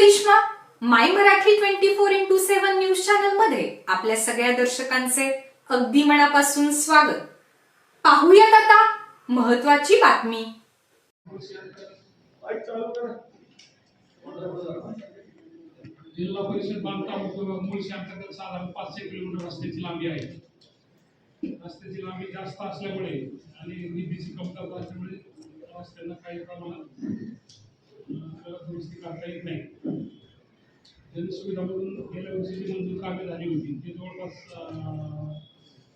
Karishma my Marathi twenty four into seven news चॅनलमध्ये आपल्या सगळ्या दर्शकांचे अगदी मनापासून स्वागत. पाहूयात आता महत्वाची बातमी. जिल्हा परिषद बांधकाम मुळशी अंतर्गत साधारण पाचशे किलोमीटर रस्त्याची लांबी आहे. रस्त्याची लांबी जास्त असल्यामुळे आणि निधीची कमतरता असल्यामुळे रस्त्यांना काही प्रमाणात अं, दुरुस्ती करता येत नाही जनसुविधामधून गेल्या वर्षी जी मंजूर कामे झाली होती ती जवळपास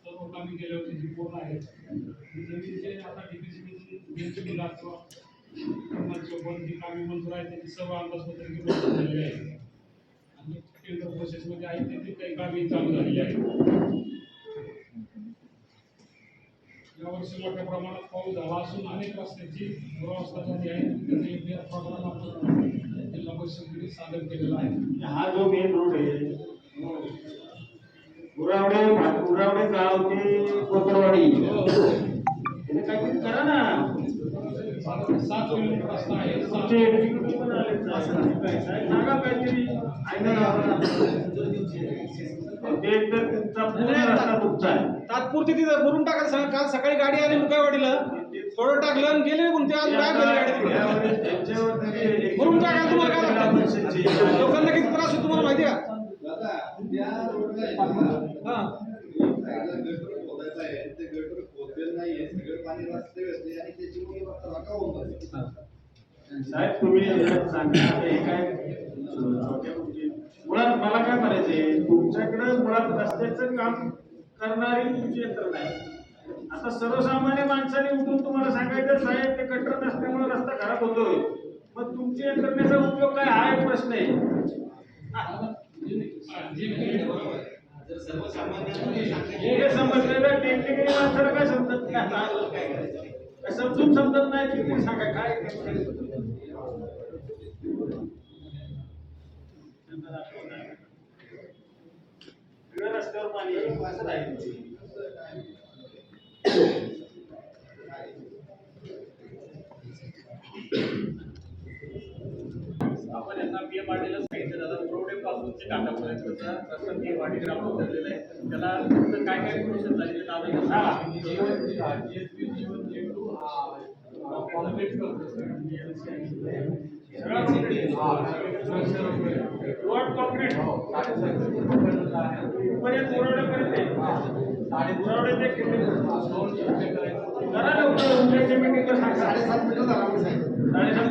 सर्व कामे गेल्या वर्षीची पूर्ण आहेत आणि नवीन जे आता डीपीसी जनसुविधा किंवा कर्मचारी जी कामे मंजूर आहेत त्याची सर्व अंदाजपत्रके मंजूर झालेली आहे आणि टेंडर प्रोसेसमध्ये आहेत त्याची काही कामे चालू झालेली आहेत यावर्षी मोठ्या प्रमाणात पाऊस झाला असून अनेक रस्त्याची दुरावस्था झाली आहे. त्याचा योग्य प्रमाणात सादर केलेला आहे. हा जो मेन रोड आहे उरावडे उरावडे गाव ते काहीतरी करा ना. सात किलोमीटर रस्ता आहे. तुमचे पण आले. सांगा काहीतरी ऐका ना. ते तर तुमचा पूर्ण रस्ता तुमचा आहे. तात्पुरती तिथं भरून टाकायला सांग काल सकाळी गाडी आली मुकावाडीला थोडं टाकलं आणि गेले निघून. ते आज काय गाडी भरून टाकायला तुम्हाला काय जिल्हा लागतं? परिषदची- लोकांना किती त्रास होतो तुम्हाला माहिती का? साहेब तुम्ही सांगा काय छोट्या गोष्टी. मुळात मला काय म्हणायचंय तुमच्याकडे मुळात रस्त्याचं काम करणारी तुमची यंत्रणा आहे. आता सर्वसामान्य माणसाने उठून तुम्हाला सांगायचं साहेब ते कटर नसल्यामुळे रस्ता खराब होतोय. मग करण्याचा उपयोग काय हा एक प्रश्न आहे. हे समजलेलं टेक्निकली माणसाला काय समजत नाही समजून समजत नाही तुम्ही सांगा काय रस्त्यावर पाणी आहे, असं आहे वाढीला सांगितलं दादा ग्राम ठरलेला आहे. त्याला काय काय प्रोसेस झाली ते दादा रोड कॉन्क्रीट पर्यंत उरवड्यापर्यंत आहे. उरवडे ते किती? करा लवकर उद्याच्या मीटिंगला सांगा साडेसात मीटर झाला साडेसात